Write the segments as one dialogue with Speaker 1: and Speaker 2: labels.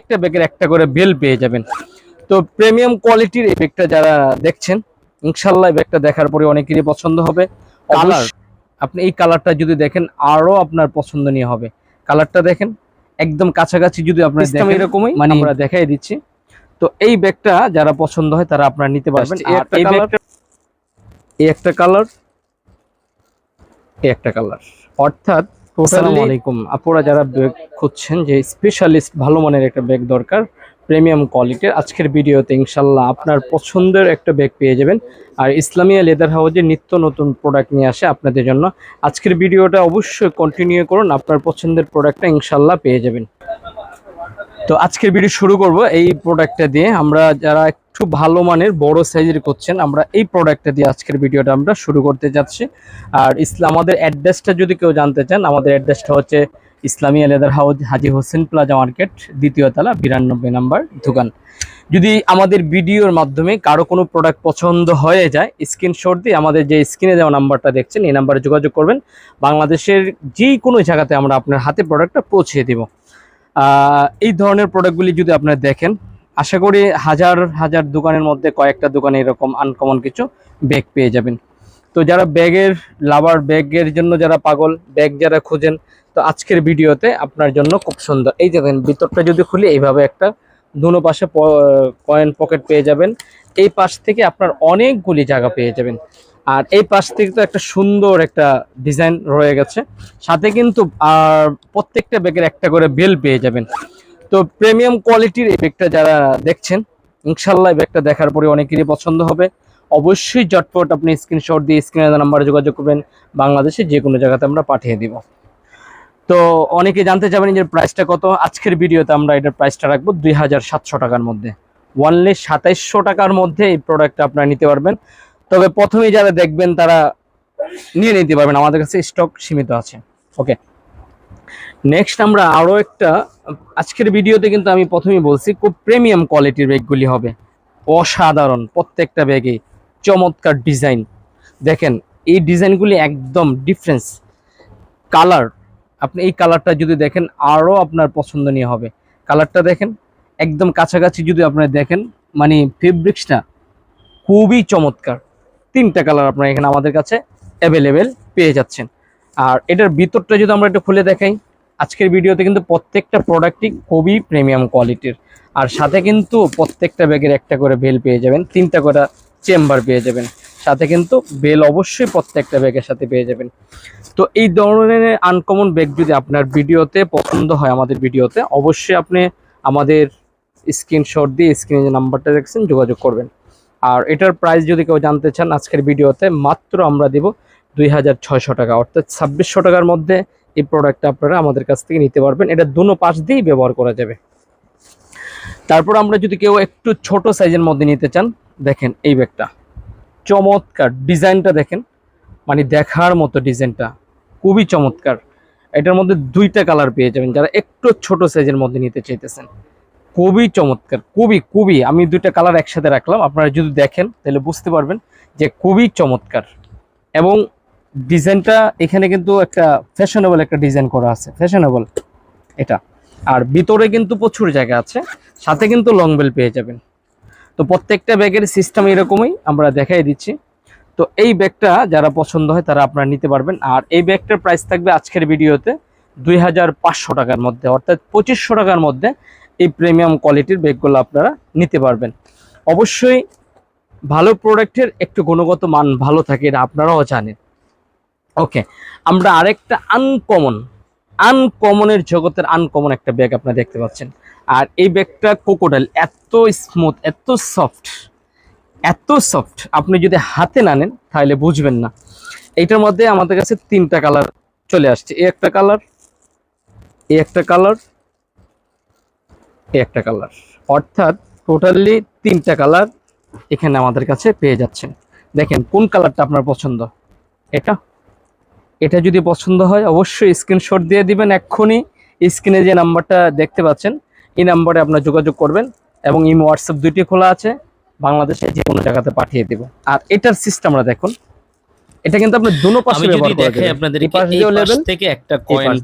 Speaker 1: একটা ব্যাগের একটা করে বেল পেয়ে যাবেন। তো প্রিমিয়াম কোয়ালিটির এই ব্যাগটা যারা দেখছেন ইনশাল্লাহ এই ব্যাগটা দেখার পরে অনেকেরই পছন্দ হবে। কালার আপনি এই কালারটা যদি দেখেন আরও আপনার পছন্দনীয় হবে। কালারটা দেখেন একদম কাছাকাছি যদি আপনার দেখেন
Speaker 2: এরকমই,
Speaker 1: মানে আমরা দেখাই দিচ্ছি। তো এই ব্যাগটা যারা পছন্দ হয় তারা আপনারা নিতে পারবেন।
Speaker 2: এই একটা
Speaker 1: কালার এই একটা কালার অর্থাৎ আসসালামু আলাইকুম। আপনারা যারা ব্যাগ খুঁজছেন যে স্পেশালিস্ট ভালো মানের একটা ব্যাগ দরকার প্রিমিয়াম কোয়ালিটির আজকের ভিডিওতে ইনশাল্লাহ আপনার পছন্দের একটা ব্যাগ পেয়ে যাবেন। আর ইসলামিয়া লেদার হাউজে নিত্য নতুন প্রোডাক্ট নিয়ে আসে আপনাদের জন্য। আজকের ভিডিওটা অবশ্যই কন্টিনিউ করুন আপনার পছন্দের প্রোডাক্টটা ইনশাল্লাহ পেয়ে যাবেন। তো আজকের ভিডিও শুরু করব এই প্রোডাক্টটা দিয়ে। আমরা যারা একটু ভালো মানের, বড় সাইজের করছেন। আমরা এই প্রোডাক্টটা দিয়ে আজকের ভিডিওটা আমরা শুরু করতে যাচ্ছি। আর ইসলাম আমাদের অ্যাড্রেসটা যদি কেউ জানতে চান, আমাদের অ্যাড্রেসটা হচ্ছে Islamia leather house Haji Hossain plaza market, দ্বিতীয় তলা, বিরানব্বই নাম্বার দোকান। যদি আমাদের ভিডিওর মাধ্যমে কারও কোনো প্রোডাক্ট পছন্দ হয়ে যায় স্ক্রিনশট দিয়ে আমাদের যে স্ক্রিনে দেওয়া নাম্বারটা দেখছেন, এই নাম্বারে যোগাযোগ করবেন। বাংলাদেশের যে কোনো জায়গাতে আমরা আপনার হাতে প্রোডাক্টটা পৌঁছে দেব। এই ধরনের প্রোডাক্টগুলি যদি আপনারা দেখেন আশা করি হাজার হাজার দোকানের মধ্যে কয়েকটা দোকানে এরকম আনকমন কিছু ব্যাগ পেয়ে যাবেন। তো যারা ব্যাগের লাভার ব্যাগের জন্য যারা পাগল, ব্যাগ যারা খুঁজেন, তো আজকের ভিডিওতে আপনার জন্য খুব সুন্দর। এই দেখেন, ভিতরটা যদি খুলি, এইভাবে একটা দুনো পাশে কয়েন পকেট পেয়ে যাবেন। এই পাশ থেকে আপনার অনেকগুলি জায়গা পেয়ে যাবেন। আর এই পাশ থেকে তো একটা সুন্দর একটা ডিজাইন রয়ে গেছে। সাথে কিন্তু, আর প্রত্যেকটা ব্যাগের একটা করে বেল পেয়ে যাবেন। তো প্রিমিয়াম কোয়ালিটির এই ব্যাগটা যারা দেখছেন, ইনশাল্লাহ ব্যাগটা দেখার পরে অনেকেরই পছন্দ হবে। অবশ্যই জটপট আপনি স্ক্রিনশট দিয়ে স্ক্রিনে নাম্বারে যোগাযোগ করবেন বাংলাদেশে যে কোনো জায়গাতে আমরা পাঠিয়ে দিব। তো অনেকে জানতে চাবেন যে প্রাইসটা কত? আজকের ভিডিওতে আমরা এটার প্রাইসটা রাখব দুই হাজার সাতশো টাকার মধ্যে। ওয়ানলি সাতাইশশো টাকার মধ্যে এই প্রোডাক্টটা আপনারা নিতে পারবেন। তবে প্রথমেই যারা দেখবেন তারা নিয়ে নিতে পারবেন। আমাদের কাছে স্টক সীমিত আছে। ওকে নেক্সট আমরা আরও একটা, আজকের ভিডিওতে কিন্তু আমি প্রথমেই বলছি, খুব প্রিমিয়াম কোয়ালিটির ব্যাগগুলি হবে। অসাধারণ, প্রত্যেকটা ব্যাগে চমৎকার ডিজাইন দেখেন, এই ডিজাইনগুলি একদম ডিফারেন্স কালার আপনি এই কালারটা যদি দেখেন আরও আপনার পছন্দনীয় হবে। কালারটা দেখেন, একদম কাছাকাছি যদি আপনারা দেখেন মানে ফেব্রিক্সটা খুবই চমৎকার। তিনটা কালার আপনারা এখানে আমাদের কাছে অ্যাভেলেবেল পেয়ে যাচ্ছেন। আর এটার ভিতরটা যদি আমরা একটু খুলে দেখাই, আজকের ভিডিওতে কিন্তু প্রত্যেকটা প্রোডাক্টই খুবই প্রিমিয়াম কোয়ালিটির আর সাথে কিন্তু প্রত্যেকটা ব্যাগের একটা করে বেল পেয়ে যাবেন, তিনটা করে চেম্বার পেয়ে যাবেন। সাথে কিন্তু বেল অবশ্যই প্রত্যেকটা ব্যাগের সাথে পেয়ে যাবেন। তো এই ধরনের আনকমন ব্যাগ যদি আপনার ভিডিওতে পছন্দ হয় আমাদের ভিডিওতে, অবশ্যই আপনি আমাদের স্ক্রিনশট দিয়ে স্ক্রিনে যে নাম্বারটা দেখছেন, যোগাযোগ করবেন। আর এটার প্রাইস যদি কেউ জানতে চান আজকের ভিডিওতে, মাত্র আমরা দেব দুই হাজার ছয়শো টাকা। অর্থাৎ ছাব্বিশশো টাকার মধ্যে এই প্রোডাক্টটা আপনারা আমাদের কাছ থেকে নিতে পারবেন। এটা দুনো পাশ দিয়েই ব্যবহার করা যাবে। তারপর আমরা যদি কেউ একটু ছোট সাইজের মধ্যে নিতে চান, দেখেন এই ব্যাগটা। চমৎকার ডিজাইনটা দেখেন। মানে দেখার মতো ডিজাইনটা। খুবই চমৎকার। এটার মধ্যে দুইটা কালার পেয়ে যাবেন যারা একটু ছোট সাইজের মধ্যে নিতে চাইতেছেন। খুবই চমৎকার। খুবই খুবই। আমি দুইটা কালার একসাথে রাখলাম। আপনারা যদি দেখেন, তাহলে বুঝতে পারবেন যে খুবই চমৎকার। এবং ডিজাইনটা এখানে কিন্তু একটা ফ্যাশনেবল একটা ডিজাইন করা আছে। ফ্যাশনেবল এটা। আর ভিতরে কিন্তু প্রচুর জায়গা আছে। সাথে কিন্তু লং বেল পেয়ে যাবেন। তো প্রত্যেকটা ব্যাগের সিস্টেম এরকমই আমরা দেখাই দিচ্ছি। তো এই ব্যাগটা যারা পছন্দ হয় তারা আপনারা নিতে পারবেন। আর এই ব্যাগটার প্রাইস থাকবে আজকের ভিডিওতে দুই হাজার পাঁচশো টাকার মধ্যে, অর্থাৎ পঁচিশশো টাকার মধ্যে এই প্রিমিয়াম কোয়ালিটির ব্যাগগুলো আপনারা নিতে পারবেন। অবশ্যই ভালো প্রোডাক্টের একটু গুণগত মান ভালো থাকে এটা আপনারাও জানেন। ওকে আমরা আরেকটা আনকমন আনকমনের জগতের আনকমন একটা ব্যাগ আপনারা দেখতে পাচ্ছেন। আর এই ব্যাগটা কোকোডাইল এত স্মুথ এত সফট এত সফট আপনি যদি হাতে না নেন, তাহলে বুঝবেন না। এইটার মধ্যে আমাদের কাছে তিনটা কালার চলে আসছে। এই একটা কালার এই একটা কালার এই একটা কালার অর্থাৎ টোটালি তিনটা কালার এখানে আমাদের কাছে পেয়ে যাচ্ছেন। দেখেন, কোন কালারটা আপনার পছন্দ? এটা। এটা যদি পছন্দ হয়, অবশ্যই স্ক্রিনশট দিয়ে দিবেন। এক্ষুনি স্ক্রিনে যে নাম্বারটা দেখতে পাচ্ছেন, এই নাম্বারে আপনার যোগাযোগ করবেন এবং ইমো হোয়াটসঅ্যাপ দুইটি খোলা আছে, বাংলাদেশে যে কোনো জায়গাতে পাঠিয়ে দেব। আর এটার সিস্টেমটা দেখুন। এটা কিন্তু আপনি দুনো পাশে ব্যবহার
Speaker 2: আপনাদের
Speaker 1: এই পাশ
Speaker 2: থেকে একটা কয়েন।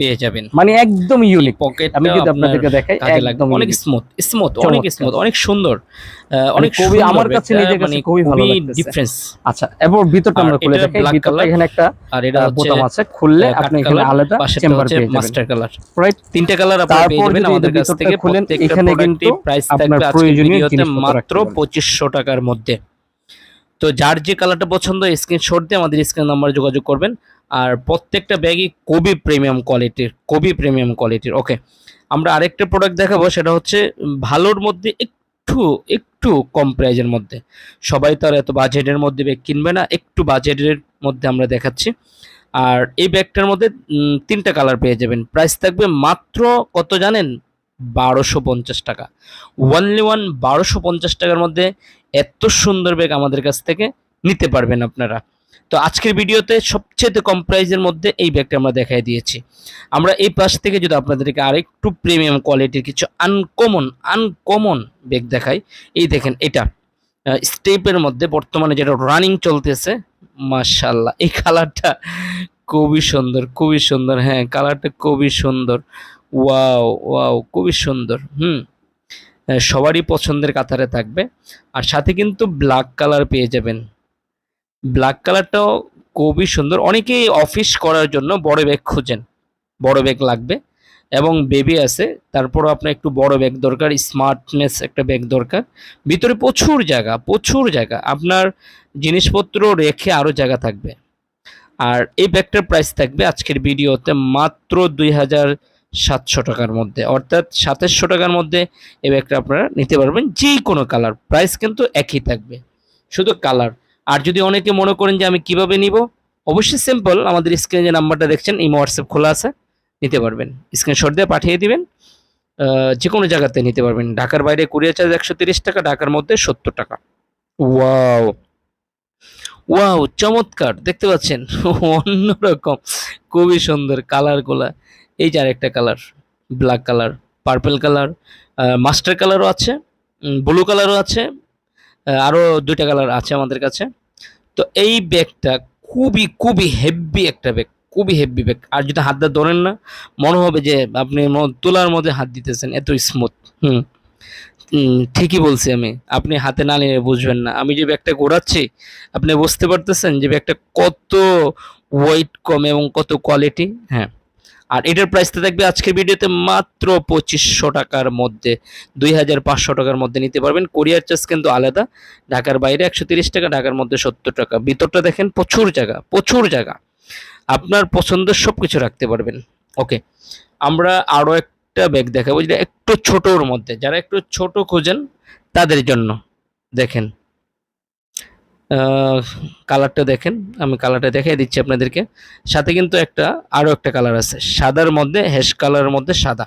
Speaker 2: পেয়ে যাবেন।
Speaker 1: মানে একদম ইউনিক
Speaker 2: পকেট
Speaker 1: আমি যদি আপনাদেরকে দেখাই একদম
Speaker 2: অনেক স্মুথ স্মুথ অনেক স্মুথ অনেক সুন্দর আহ, অনেক
Speaker 1: খুবই আমার কাছে নিজের কাছে
Speaker 2: মানে
Speaker 1: খুবই ভালো।
Speaker 2: ডিফারেন্স
Speaker 1: আচ্ছা এবার ভিতরটা আমরা খুলে দেখাই ভিতরটা এখানে একটা
Speaker 2: আর এটা
Speaker 1: বোতাম আছে। খুললে আপনি এখানে আলাদা চেম্বার পেয়ে যাবেন।
Speaker 2: মাস্টার কালার
Speaker 1: রাইট
Speaker 2: তিনটে কালার আপনারা পেয়ে যাবেন আমাদের কাছ থেকে। প্রত্যেকটা
Speaker 1: এখানে কিন্তু
Speaker 2: প্রাইস
Speaker 1: আপনার
Speaker 2: থাকবে আজকের ভিডিওতে মাত্র
Speaker 1: রাখতে পারবেন।
Speaker 2: পঁচিশশো টাকার মধ্যে। তো যার যে কালারটা পছন্দ স্ক্রিনশট দিয়ে আমাদের স্ক্রিন নাম্বারে যোগাযোগ করবেন। আর প্রত্যেকটা ব্যাগই কবি প্রিমিয়াম কোয়ালিটির কবি প্রিমিয়াম কোয়ালিটির ওকে আমরা আরেকটা প্রোডাক্ট দেখাবো, সেটা হচ্ছে ভালোর মধ্যে একটু একটু কম প্রাইজের মধ্যে। সবাই তো আর এত বাজেটের মধ্যে ব্যাগ কিনবে না, একটু বাজেটের মধ্যে আমরা দেখাচ্ছি। আর এই ব্যাগটার মধ্যে তিনটা কালার পেয়ে যাবেন। প্রাইস থাকবে মাত্র কত জানেন? বারোশো পঞ্চাশ টাকা। ওয়ানলি ওয়ান বারোশো পঞ্চাশ টাকার মধ্যে এত সুন্দর ব্যাগ আমাদের কাছ থেকে নিতে পারবেন আপনারা। তো আজকের ভিডিওতে সবচেয়ে কম প্রাইজের মধ্যে এই ব্যাগটা আমরা দেখাই দিয়েছি। আমরা এই পাশ থেকে যদি আপনাদেরকে আরেকটু প্রিমিয়াম কোয়ালিটির কিছু আনকমন আনকমন ব্যাগ দেখাই, এই দেখেন এটা। স্টেপের মধ্যে বর্তমানে যেটা রানিং চলতেছে মাশাল্লাহ এই কালারটা খুবই সুন্দর খুবই সুন্দর হ্যাঁ কালারটা খুবই সুন্দর। ওয়াও ওয়াও খুবই সুন্দর, হুম। সবারই পছন্দের কাতারে থাকবে। আর সাথে কিন্তু ব্ল্যাক কালার পেয়ে যাবেন। ব্ল্যাক কালারটাও খুবই সুন্দর। অনেকেই অফিস করার জন্য বড় ব্যাগ খুঁজেন। বড় ব্যাগ লাগবে। এবং বেবি আছে। তারপরও আপনার একটু বড় ব্যাগ দরকার। স্মার্টনেস একটা ব্যাগ দরকার। ভিতরে প্রচুর জায়গা প্রচুর জায়গা। আপনার জিনিসপত্র রেখে আরও জায়গা থাকবে। আর এই ব্যাগটার প্রাইস থাকবে আজকের ভিডিওতে মাত্র দুই হাজার সাতশো টাকার মধ্যে। অর্থাৎ সাতাশশো টাকার মধ্যে এই ব্যাগটা আপনারা নিতে পারবেন। যে কোনো কালার প্রাইস কিন্তু একই থাকবে। শুধু কালার। আর যদি অনেকে মনে করেন যে আমি কীভাবে নিব, অবশ্যই সিম্পল আমাদের স্ক্রিনে যে নাম্বারটা দেখছেন, ইমো, হোয়াটসঅ্যাপ খোলা আছে, নিতে পারবেন। স্ক্রিনশট দিয়ে পাঠিয়ে দিবেন। যে কোনো জায়গাতে নিতে পারবেন। ঢাকার বাইরে কুরিয়ার চার্জ একশো তিরিশ টাকা, ঢাকার মধ্যে সত্তর টাকা। ওয়াও ওয়াও চমৎকার! দেখতে পাচ্ছেন? অন্যরকম। খুবই সুন্দর কালারগুলা। এই যে আরেকটা colour black colour purple colour master কালারও আছে ব্লু কালারও আছে আরও দুইটা কালার আছে আমাদের কাছে। তো এই ব্যাগটা খুবই খুবই হেভি একটা ব্যাগ খুবই হেভি ব্যাগ আর যদি হাত দিয়ে ধরেন না মনে হবে যে আপনি তুলার মধ্যে হাত দিতেছেন এত স্মুথ হুম, ঠিকই বলছি আমি আপনি হাতে না নিয়ে বুঝবেন না। আমি যে ব্যাগটা ঘোরাচ্ছি আপনি বুঝতে পারতেছেন যে ব্যাগটা কত ওয়েট কম এবং কত কোয়ালিটি হ্যাঁ। আর এটার প্রাইসটা থাকবে আজকের ভিডিওতে মাত্র পঁচিশশো টাকার মধ্যে, দুই হাজার পাঁচশো টাকার মধ্যে নিতে পারবেন। কোরিয়ার চার্জ কিন্তু আলাদা, ঢাকার বাইরে একশো তিরিশ টাকা, ঢাকার মধ্যে সত্তর টাকা। ভিতরটা দেখেন প্রচুর জায়গা প্রচুর জায়গা। আপনার পছন্দের সব কিছু রাখতে পারবেন। ওকে আমরা আরও একটা ব্যাগ দেখাবো যেটা একটু ছোটোর মধ্যে। যারা একটু ছোট খোঁজেন, তাদের জন্য। দেখেন। কালারটা দেখেন, আমি কালারটা দেখাই দিচ্ছি আপনাদেরকে। সাথে কিন্তু একটা, আরও একটা কালার আছে, সাদার মধ্যে হ্যাশ কালারের মধ্যে সাদা।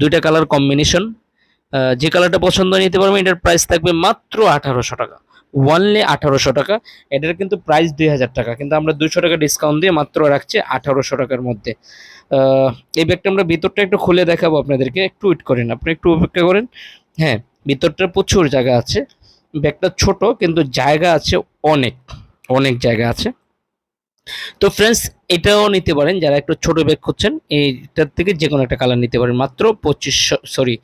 Speaker 2: দুইটা কালার কম্বিনেশন যে কালারটা পছন্দ নিতে পারবেন, এটার প্রাইস থাকবে মাত্র আঠারোশো টাকা। ওয়ানলি আঠারোশো টাকা। এটার কিন্তু প্রাইস দুই হাজার টাকা, কিন্তু আমরা দুশো টাকা ডিসকাউন্ট দিয়ে মাত্র রাখছি আঠারোশো টাকার মধ্যে। এই ব্যাগটা আমরা ভিতরটা একটু খুলে দেখাবো আপনাদেরকে, একটু ওয়েট করেন, আপনি একটু অপেক্ষা করেন। হ্যাঁ ভিতরটা প্রচুর জায়গা আছে। ব্যাগটা ছোট, কিন্তু জায়গা আছে অনেক অনেক জায়গা আছে। তো ফ্রেন্ডস এটাও নিতে পারেন, যারা একটু ছোট ব্যাগ খুঁজছেন, এইটার থেকে যে কোনো একটা কালার নিতে পারেন, মাত্র পঁচিশশো সরি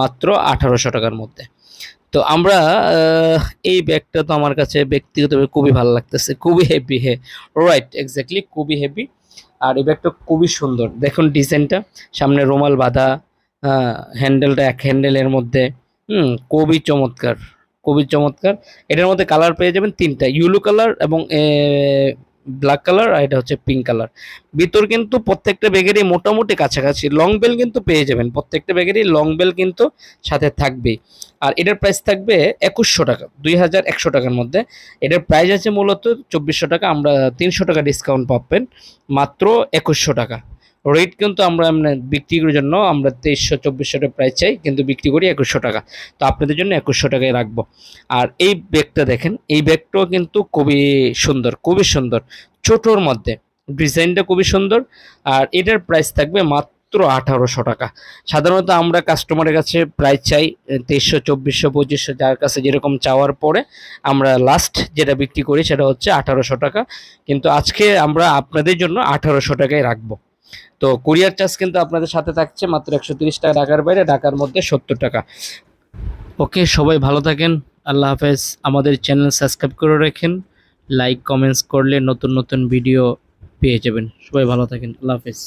Speaker 2: মাত্র আঠারোশো টাকার মধ্যে। তো আমরা এই ব্যাগটা তো আমার কাছে ব্যক্তিগতভাবে খুবই ভালো লাগতেছে, খুবই হেভি হে রাইট এক্স্যাক্টলি খুবই হেভি আর এই ব্যাগটা খুবই সুন্দর, দেখুন ডিজাইনটা সামনে রুমাল বাঁধা হ্যান্ডেলটা এক হ্যান্ডেলের মধ্যে, হুম, খুবই চমৎকার। খুবই চমৎকার। এটার মধ্যে কালার পেয়ে যাবেন তিনটা ইউলো কালার এবং ব্ল্যাক কালার আর এটা হচ্ছে পিঙ্ক কালার ভিতর কিন্তু প্রত্যেকটা ব্যাগেরই মোটামুটি কাছাকাছি লং বেল কিন্তু পেয়ে যাবেন, প্রত্যেকটা ব্যাগেরই লং বেল কিন্তু সাথে থাকবেই। আর এটার প্রাইস থাকবে একুশশো টাকা, দুই হাজার একশো টাকার মধ্যে। এটার প্রাইস আছে মূলত চব্বিশশো টাকা, আমরা তিনশো টাকা ডিসকাউন্ট পাবেন, মাত্র একুশশো টাকা। রেট কিন্তু আমরা এমনি বিক্রি করার জন্য আমরা তেইশশো চব্বিশশো টাকা প্রাইস চাই, কিন্তু বিক্রি করি একুশশো টাকা। তো আপনাদের জন্য একুশশো টাকায় রাখব। আর এই ব্যাগটা দেখেন, এই ব্যাগটাও কিন্তু খুবই সুন্দর খুবই সুন্দর। ছোটোর মধ্যে, ডিজাইনটা খুবই সুন্দর। আর এটার প্রাইস থাকবে মাত্র মাত্র আঠারোশো টাকা। সাধারণত আমরা কাস্টমারের কাছে প্রাইস চাই তেইশশো, চব্বিশশো, পঁচিশশো, যার কাছে যেরকম চাওয়ার পরে আমরা লাস্ট যেটা বিক্রি করি সেটা হচ্ছে আঠারোশো টাকা। কিন্তু আজকে আমরা আপনাদের জন্য আঠারোশো টাকায় রাখব। তো কুরিয়ার চার্জ কিন্তু আপনাদের সাথে থাকছে মাত্র একশো তিরিশ টাকা ঢাকার বাইরে, ঢাকার মধ্যে সত্তর টাকা। ওকে, সবাই ভালো থাকেন, আল্লাহ হাফেজ। আমাদের চ্যানেল সাবস্ক্রাইব করে রাখেন, লাইক, কমেন্টস করলে নতুন নতুন ভিডিও পেয়ে যাবেন। সবাই ভালো থাকেন, আল্লাহ হাফেজ।